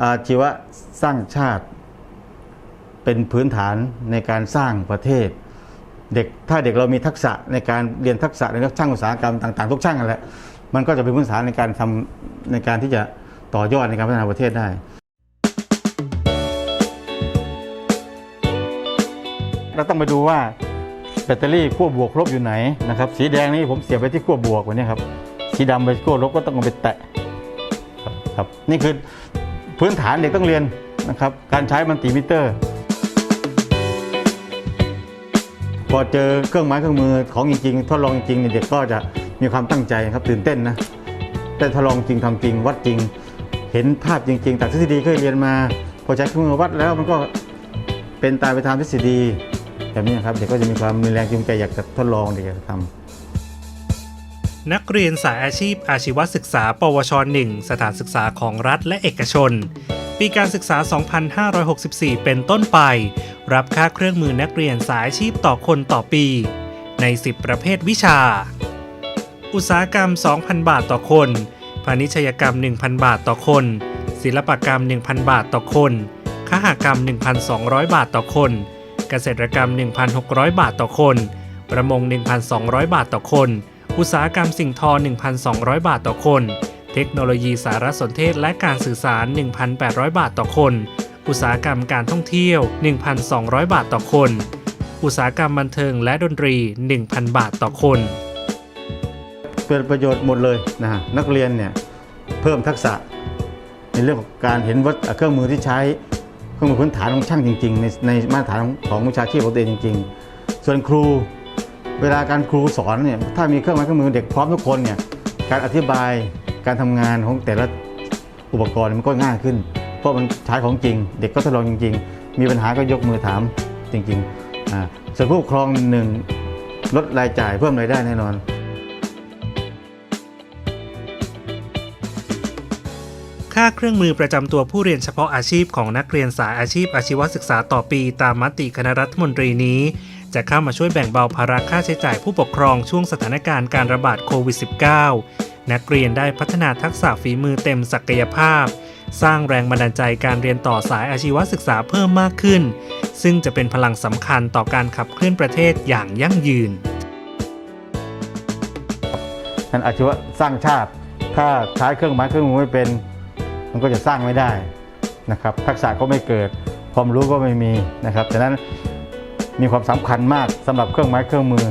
อาชีวะสร้างชาติ เป็นพื้นฐานในการสร้างประเทศ เด็กถ้าเด็กเรามีทักษะในการเรียนทักษะในช่างอุตสาหกรรมต่าง ๆ ทุกช่างนั่นแหละมันก็จะเป็นพื้นฐานในการทำในการที่จะต่อยอดในการพัฒนาประเทศได้ เราต้องไปดูว่าแบตเตอรี่ขั้วบวกลบอยู่ไหนนะครับ สีแดงนี่ผมเสียบไปที่ขั้วบวกวันนี้ครับ สีดำไปขั้วลบก็ต้องเอาไปแตะครับครับนี่คือ พื้นฐานเด็กต้องเรียนนะครับการใช้มัลติมิเตอร์ พอเจอเครื่องไม้เครื่องมือของจริงๆทดลองจริงเด็กก็จะมีความตั้งใจครับตื่นเต้นนะได้ทดลองจริงทำจริง วัดจริง เห็นภาพจริงๆจากทฤษฎีเคยเรียนมา พอใช้เครื่องมือวัดแล้วมันก็เป็นตามไปตามทฤษฎีแบบนี้ครับเด็กก็จะมีความมีแรงจูงใจอยากจะทดลองอยากจะทำ นักเรียนสายอาชีพอาชีวศึกษา ปวช 1 สถานศึกษาของรัฐและเอกชน ปีการศึกษา 2564 เป็นต้นไป รับค่าเครื่องมือนักเรียนสายอาชีพต่อคนต่อปี ใน 10 ประเภทวิชา อุตสาหกรรม 2,000 บาทต่อคน พาณิชยกรรม 1,000 บาทต่อคน ศิลปกรรม 1,000 บาทต่อคนคหกรรม 1,200 บาทต่อคน เกษตรกรรม 1,600 บาทต่อคน ประมง 1,200 บาทต่อคน อุตสาหกรรมสิ่งทอ 1,200 บาทต่อคน เทคโนโลยีสารสนเทศและการสื่อสาร 1,800 บาทต่อคน อุตสาหกรรมการท่องเที่ยว 1,200 บาทต่อคน อุตสาหกรรมบันเทิงและดนตรี 1,000 บาทต่อคนเกิดประโยชน์หมดเลยนะฮะนักเรียนเนี่ยเพิ่มทักษะในเรื่องของการเห็นวัตเครื่องมือที่ใช้เครื่องมือพื้นฐานของช่างจริง ๆ ในในมาตรฐานของวิชาชีพของตัวเองจริง ๆ ส่วนครู เวลาการครูสอนเนี่ยถ้ามีเครื่องไม้เครื่องมือเด็กพร้อมทุกคนเนี่ยการอธิบายการทำงานของแต่ละอุปกรณ์มันก็ง่ายขึ้น เพราะมันใช้ของจริง เด็กก็ทดลองจริง ๆ มีปัญหาก็ยกมือถามจริงๆอ่าส่วนผู้ปกครองหนึ่งลดรายจ่ายเพิ่มรายได้แน่นอนค่าเครื่องมือประจำตัวผู้เรียนเฉพาะอาชีพของนักเรียนสายอาชีพอาชีวศึกษาต่อปีตามมติคณะรัฐมนตรีนี้ จะเข้ามาช่วยแบ่งเบาภาระค่าใช้จ่ายผู้ปกครองช่วงสถานการณ์การระบาดโควิด -19 นักเรียนได้พัฒนาทักษะฝีมือเต็มศักยภาพ สร้างแรงบันดาลใจการเรียนต่อสายอาชีวศึกษาเพิ่มมากขึ้น ซึ่งจะเป็นพลังสำคัญต่อการขับเคลื่อนประเทศอย่างยั่งยืนนั้นอาชีวะสร้างชาติ ถ้าใช้เครื่องไม้เครื่องมือไม่เป็น มันก็จะสร้างไม่ได้นะครับ ทักษะก็ไม่เกิด ความรู้ก็ไม่มีนะครับฉะนั้น มีความสำคัญมากสำหรับเครื่องไม้เครื่องมือ